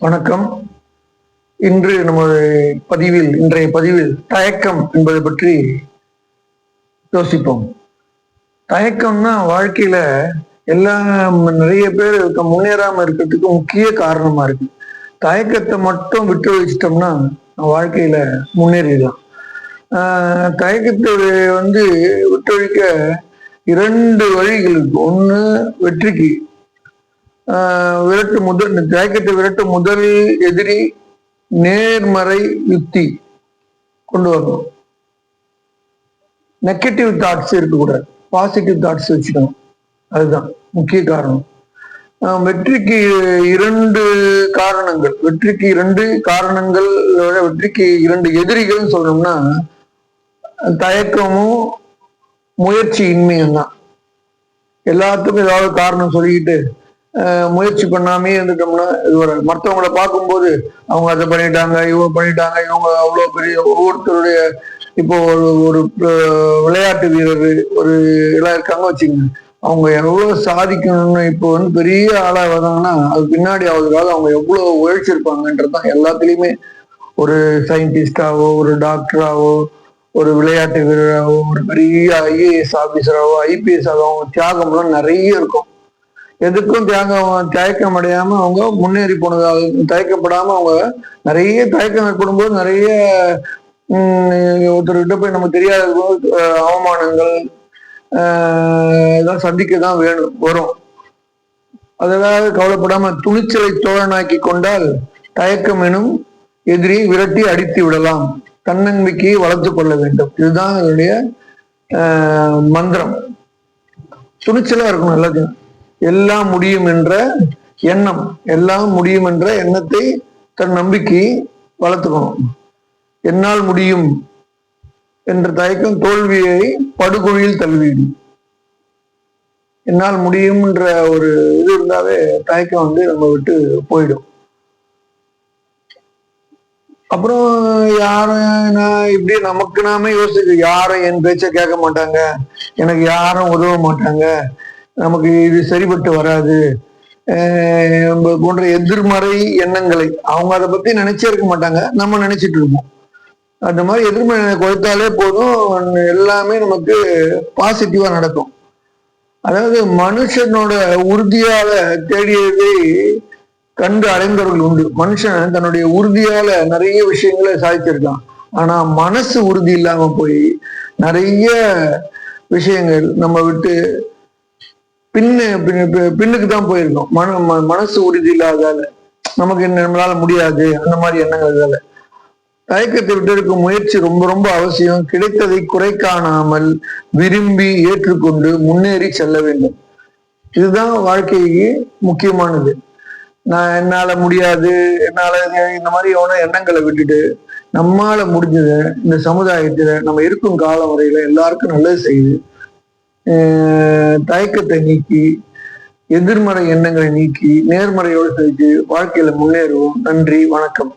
வணக்கம். இன்று நமது பதிவில் இன்றைய பதிவில் தயக்கம் என்பதை பற்றி யோசிப்போம். தயக்கம்னா வாழ்க்கையில எல்லாம் நிறைய பேர் இருக்க முன்னேறாம இருக்கிறதுக்கு முக்கிய காரணமா இருக்கு. தயக்கத்தை மட்டும் விட்டு வச்சிட்டோம்னா வாழ்க்கையில முன்னேறிடலாம். தயக்கத்தை வந்து விட்டொழிக்க இரண்டு வழிகள் இருக்கு. ஒன்று வெற்றிக்கு விரட்டு முதல் ஜாக்கெட்டை விரட்டு முதல் எதிரி நேர்மறை யுக்தி கொண்டு வரணும். நெகட்டிவ் தாட்ஸ் இருக்கக்கூடாது பாசிட்டிவ் தாட்ஸ் வச்சுக்கணும். அதுதான் முக்கிய காரணம். வெற்றிக்கு இரண்டு காரணங்கள். வெற்றிக்கு இரண்டு காரணங்கள் வெற்றிக்கு இரண்டு எதிரிகள் சொல்லணும்னா தயக்கமும் முயற்சி இன்மையும் தான். எல்லாத்துக்கும் ஏதாவது காரணம் சொல்லிக்கிட்டு முயற்சி பண்ணாமே இருந்துட்டோம்னா இது ஒரு மற்றவங்கள பார்க்கும்போது அவங்க அதை பண்ணிட்டாங்க இவங்க பண்ணிட்டாங்க இவங்க அவ்வளோ பெரிய ஒவ்வொருத்தருடைய இப்போ ஒரு ஒரு விளையாட்டு வீரர் ஒரு எல்லாம் இருக்காங்க வச்சுக்கோங்க. அவங்க எவ்வளோ சாதிக்கணும்னு இப்போ வந்து பெரிய ஆளாக வராங்கன்னா அது பின்னாடி அவங்களுக்காக அவங்க எவ்வளவு உழைச்சிருப்பாங்கன்றதுதான் எல்லாத்துலேயுமே ஒரு சயின்டிஸ்டாவோ ஒரு டாக்டராவோ ஒரு விளையாட்டு வீரராகவோ ஒரு பெரிய ஐஏஎஸ் ஆஃபீஸராகவோ ஐபிஎஸ் ஆகவோ அவங்க தியாகம்லாம் நிறைய இருக்கும். எதுக்கும் தியாகம் தயக்கம் அடையாம அவங்க முன்னேறி போனதாக தயக்கப்படாம அவங்க நிறைய தயக்கம் ஏற்படும் போது நிறைய ஒருத்தர்கிட்ட போய் நமக்கு தெரியாத அவமானங்கள் இதெல்லாம் சந்திக்க தான் வேணும் வரும். அதாவது கவலைப்படாம துணிச்சலை தோழனாக்கி கொண்டால் தயக்கம் எனும் எதிரி விரட்டி அடித்து விடலாம். தன்னம்பிக்கையை வளர்த்து கொள்ள வேண்டும். இதுதான் என்னுடைய மந்திரம். துணிச்சலா இருக்கணும் எல்லாத்தையும். எல்லாம் முடியும் என்ற எண்ணம் எல்லாம் முடியும் என்ற எண்ணத்தை தன் நம்பிக்கை வளர்த்துக்கணும். என்னால் முடியும் என்ற தயக்கம் தோல்வியை படுகொழியில் தள்ளிவிடும் என்னால் முடியும்ன்ற ஒரு இது இருந்தாவே தயக்கம் வந்து நம்ம விட்டு போயிடும். அப்புறம் யாரும் நான் இப்படி நமக்கு நாமே யோசிச்சு யாரும் என் பேச்ச கேட்க மாட்டாங்க? எனக்கு யாரும் உதவ மாட்டாங்க? நமக்கு இது சரிப்பட்டு வராது. நம்ம போன்ற எதிர்மறை எண்ணங்களை அவங்க அதை பத்தி நினைச்சே இருக்க மாட்டாங்க. நம்ம நினைச்சிட்டு இருப்போம். அந்த மாதிரி எதிர்மறை கொடுத்தாலே போதும். எல்லாமே நமக்கு பாசிட்டிவா நடக்கும். அதாவது மனுஷனோட உறுதியால தேடியதை கண்டு அடைந்தவர்கள் உண்டு. மனுஷன் தன்னுடைய உறுதியால நிறைய விஷயங்களை சாதிச்சிருக்கான். ஆனா மனசு உறுதி இல்லாம போய் நிறைய விஷயங்கள் நம்ம விட்டு பின்னு பின்னு- பின்னுக்கு தான் போயிருக்கோம். மன ம- மனசு உறுதி இல்லாதால நமக்கு என்ன நம்மளால முடியாது. அந்த மாதிரி எண்ணங்கள் தயக்கத்தை விட்டெடுக்கும் முயற்சி ரொம்ப ரொம்ப அவசியம். கிடைத்ததை குறை காணாமல் விரும்பி ஏற்றுக்கொண்டு முன்னேறி செல்ல வேண்டும். இதுதான் வாழ்க்கைக்கு முக்கியமானது. நான் என்னால முடியாது. என்னால இந்த மாதிரியான எண்ணங்களை விட்டுட்டு நம்மால முடிஞ்சதை இந்த சமுதாயத்துல நம்ம இருக்கும் காலம் வரையில எல்லாருக்கும் நல்லது செய்யுது தயக்கத்தை நீக்கி எதிர்மறை எண்ணங்களை நீக்கி நேர்மறையோடு செஞ்சு வாழ்க்கையில முன்னேறுவோம். நன்றி வணக்கம்.